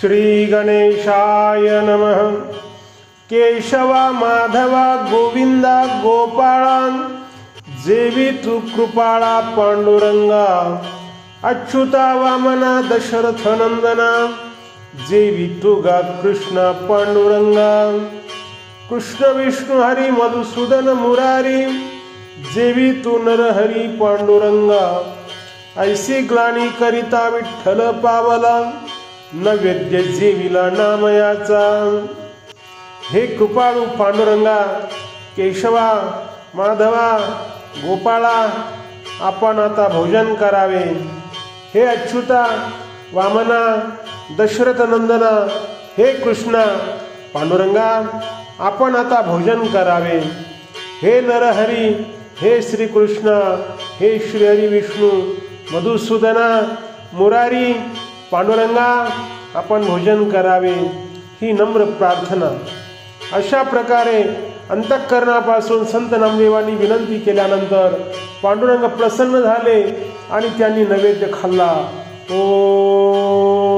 श्रीगणेशाय नमः। केशवा माधवा गोविंदा गोपाळा जेवी तू कृपाळा पांडुरंगा अच्युता वामना दशरथ नंदना जेवी तू गा कृष्ण पांडुरंगा कृष्ण विष्णू हरी मधुसूदन मुरारी जेवी तू नरहरी पांडुरंगा ऐसी ग्लानी करिता विठ्ठल पावला नैवेद्य जेविला नामयाचा. हे कृपाळू पांडुरंगा केशवा माधवा गोपाळा आपण आता भोजन करावे. हे अच्युता वामना दशरथ नंदना हे कृष्णा पांडुरंगा आपण आता भोजन करावे. हे नरहरी हे श्रीकृष्ण हे श्रीहरी विष्णू मधुसूदना मुरारी पांडुरंगा आपण भोजन करावे ही नम्र प्रार्थना. अशा प्रकारे अंतःकरणापासून संत नामदेवांनी विनंती केल्यानंतर पांडुरंग प्रसन्न झाले आणि त्यांनी नैवेद्य खाल्ला. ओ